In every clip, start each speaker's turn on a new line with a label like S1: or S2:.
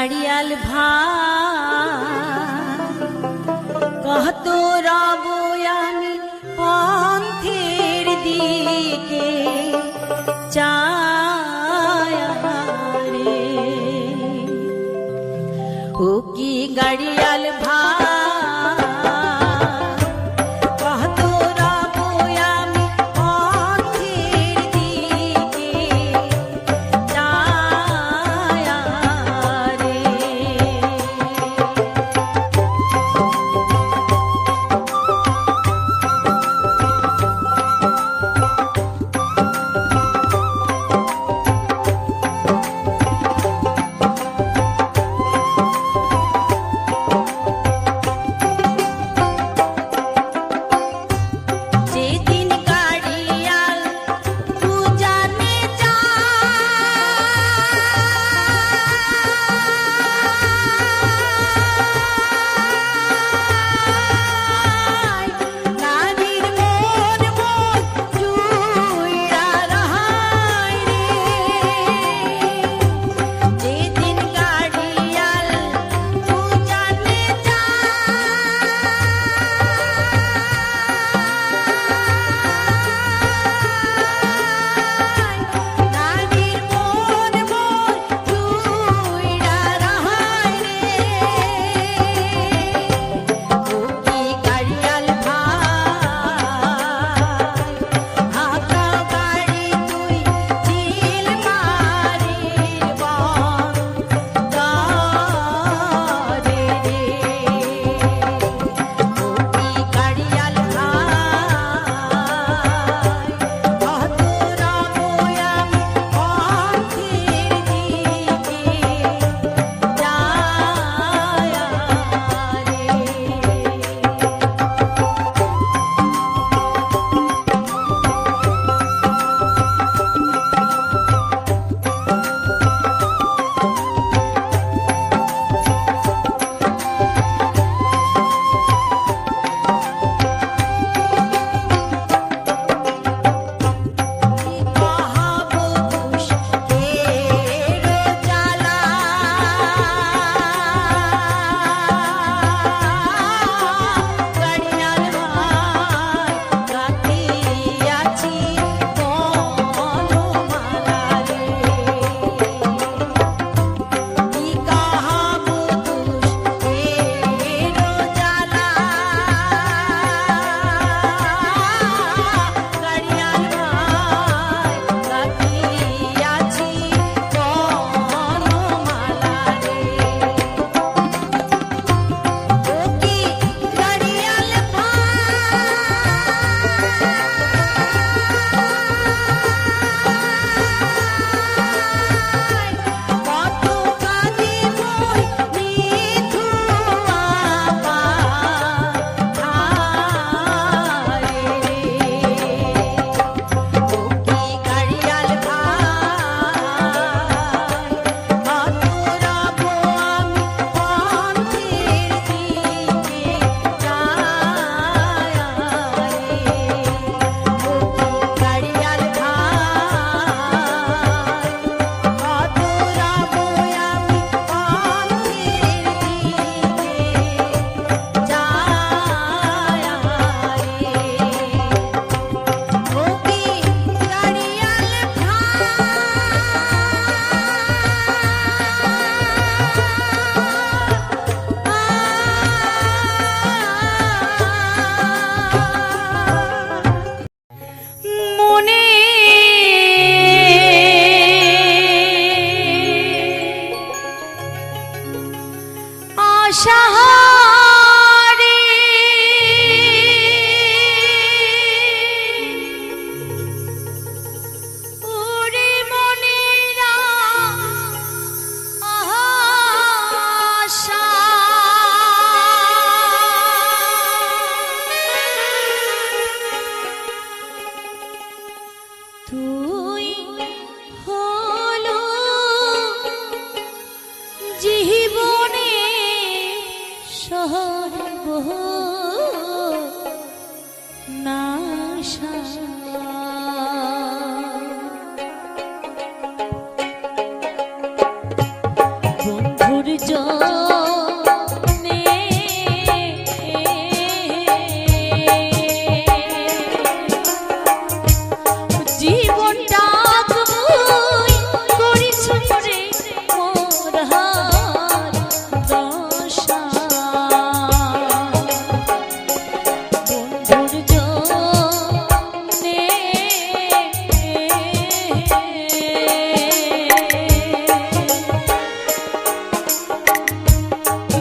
S1: কি গাড়িয়াল ভাই কহত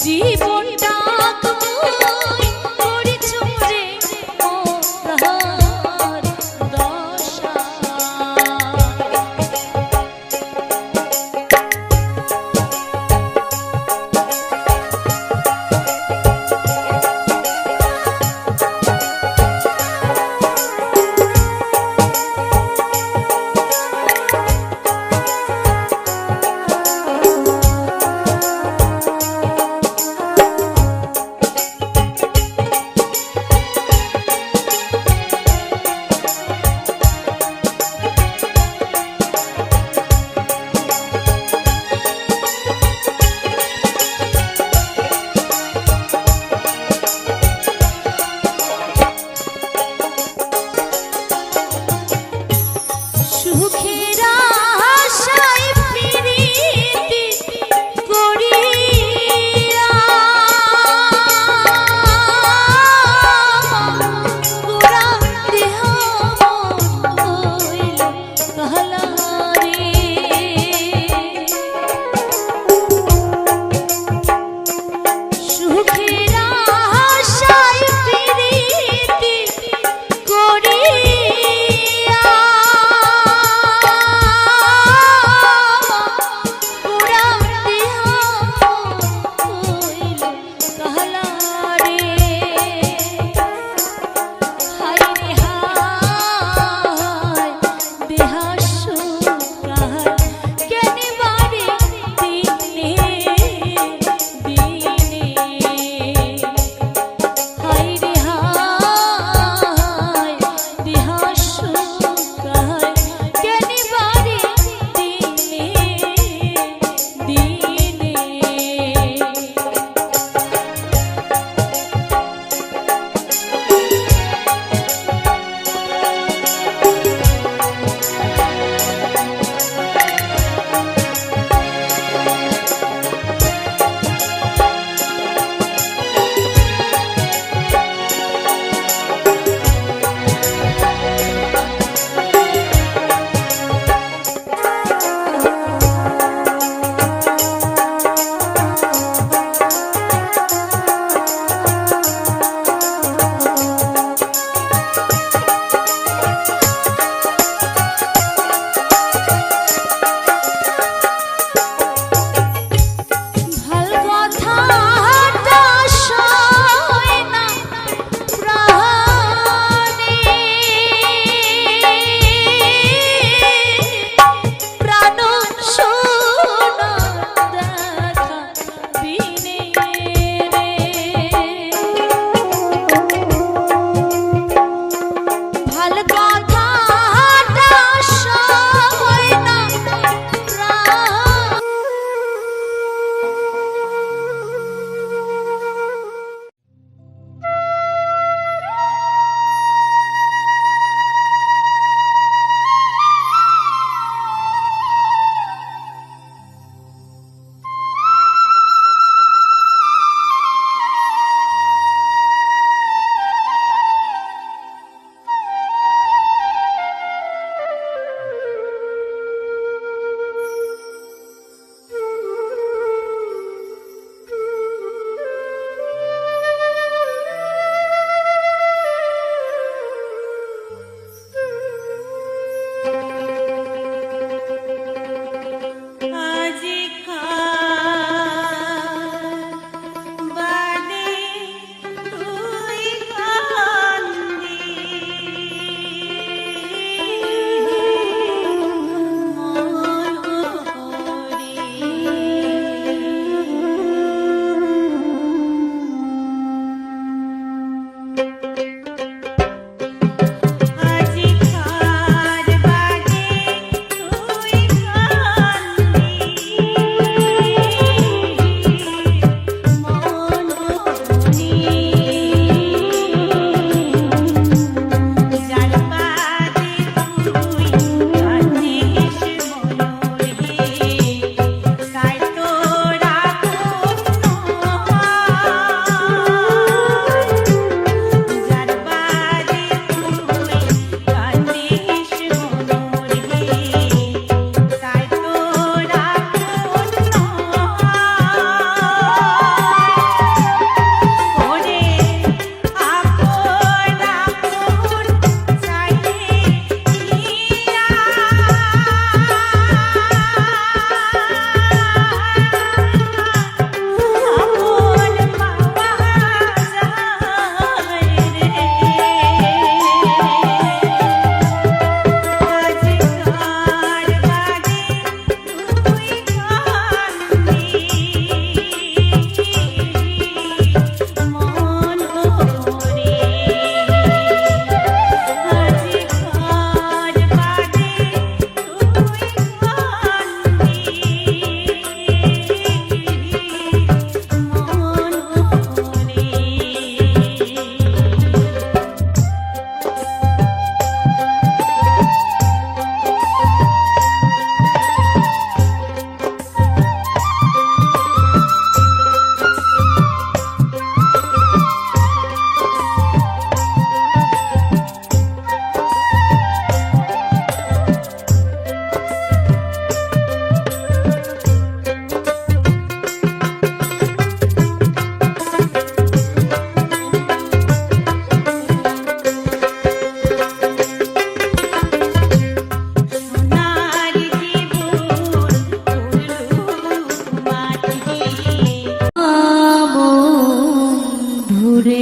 S1: 几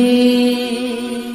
S1: 你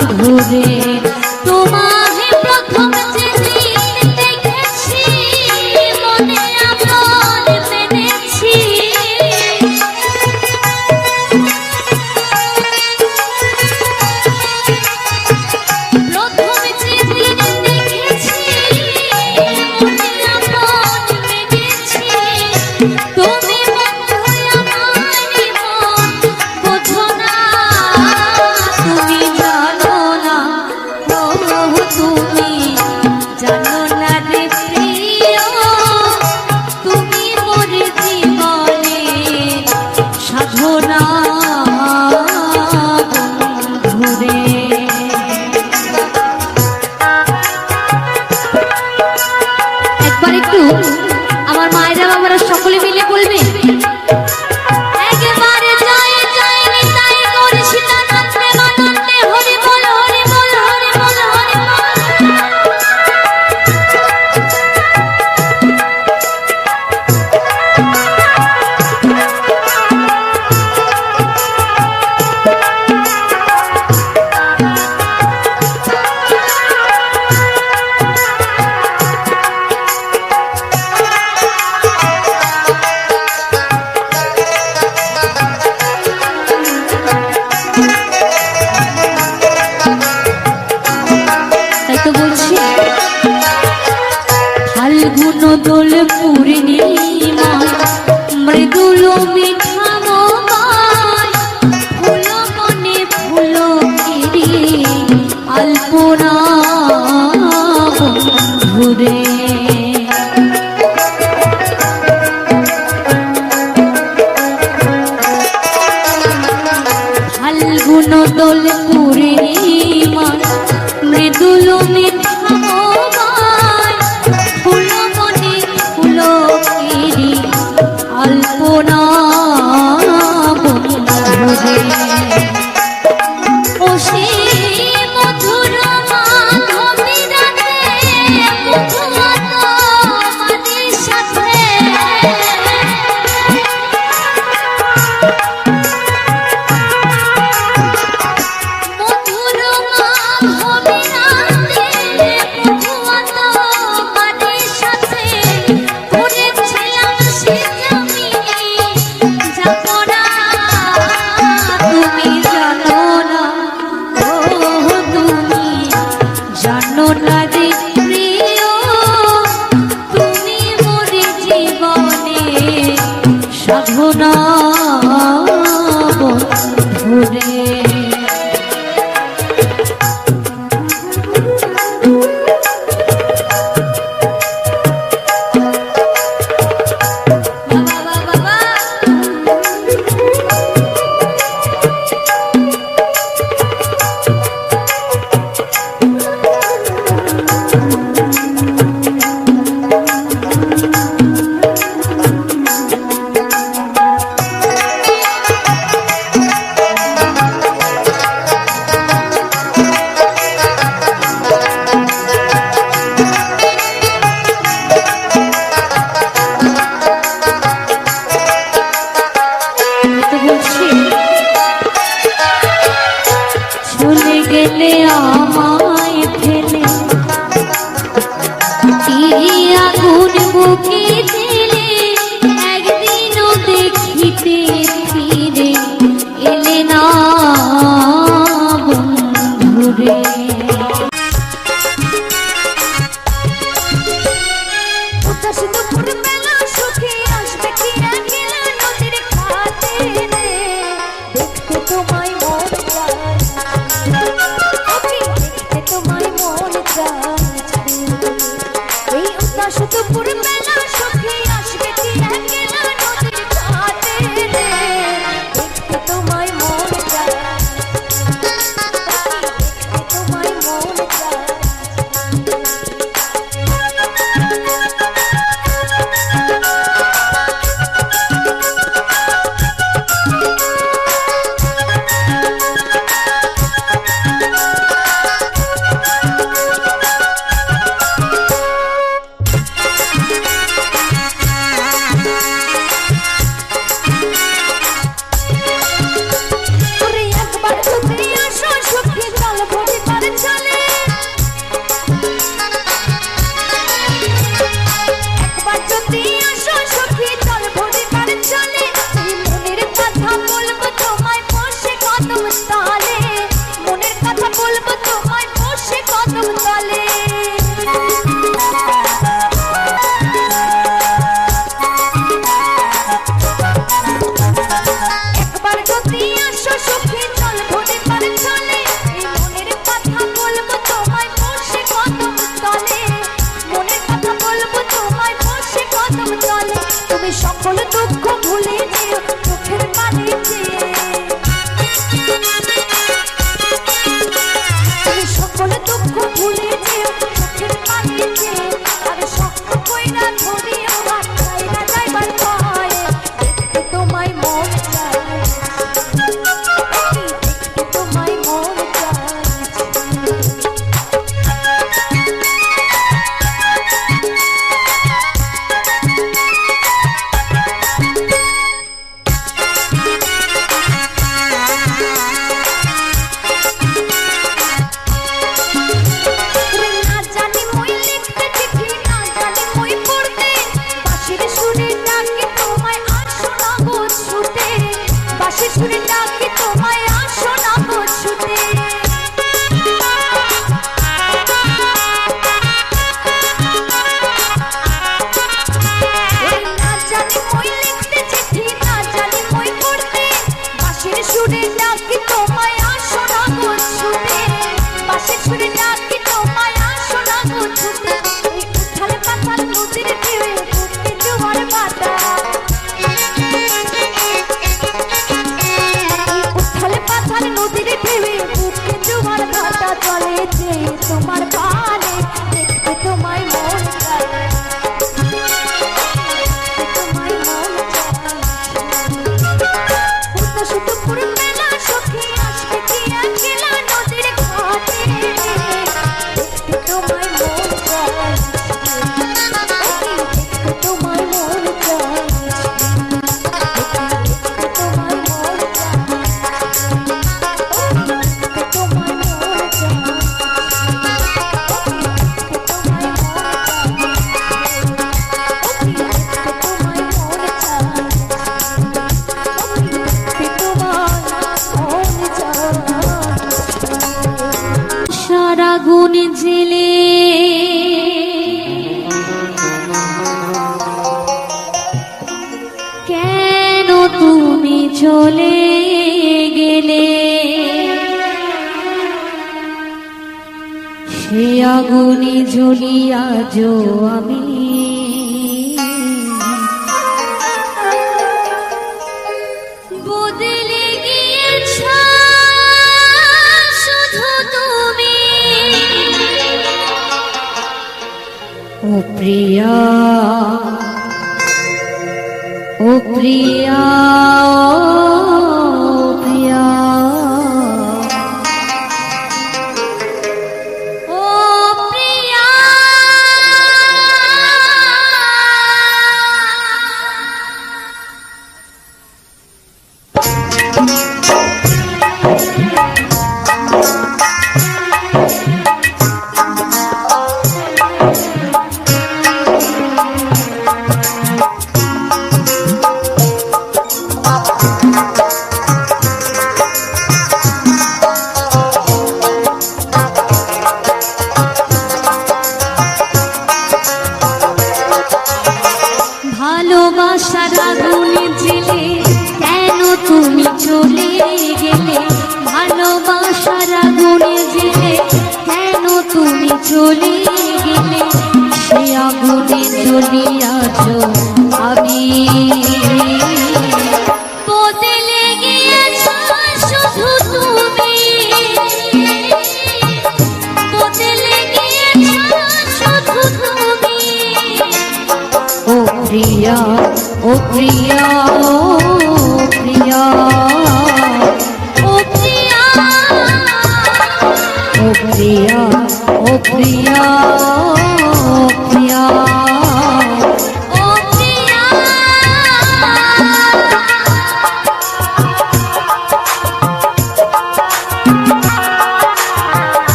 S1: বন্ধুরে
S2: গেলে আমায় ফেলে। আগুন বুকে তুমি সকল দুঃখ ভুলে দিও চোখের পানি আজও আমি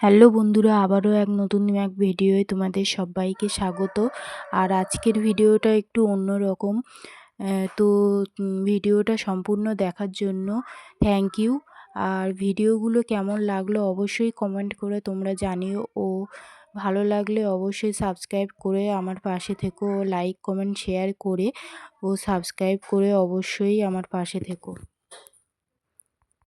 S3: হ্যালো বন্ধুরা আবারও এক এক ভিডিওয়ে তোমাদের সবাইকে স্বাগত। আর আজকের ভিডিওটা একটু অন্যরকম। আহ, তো ভিডিওটা সম্পূর্ণ দেখার জন্য থ্যাংক ইউ আর ভিডিওগুলো কেমন লাগল অবশ্যই কমেন্ট করে তোমরা জানিও। ও ভালো লাগলে অবশ্যই সাবস্ক্রাইব করে আমার পাশে থেকো। লাইক কমেন্ট শেয়ার করে ও সাবস্ক্রাইব করে অবশ্যই আমার পাশে থেকো।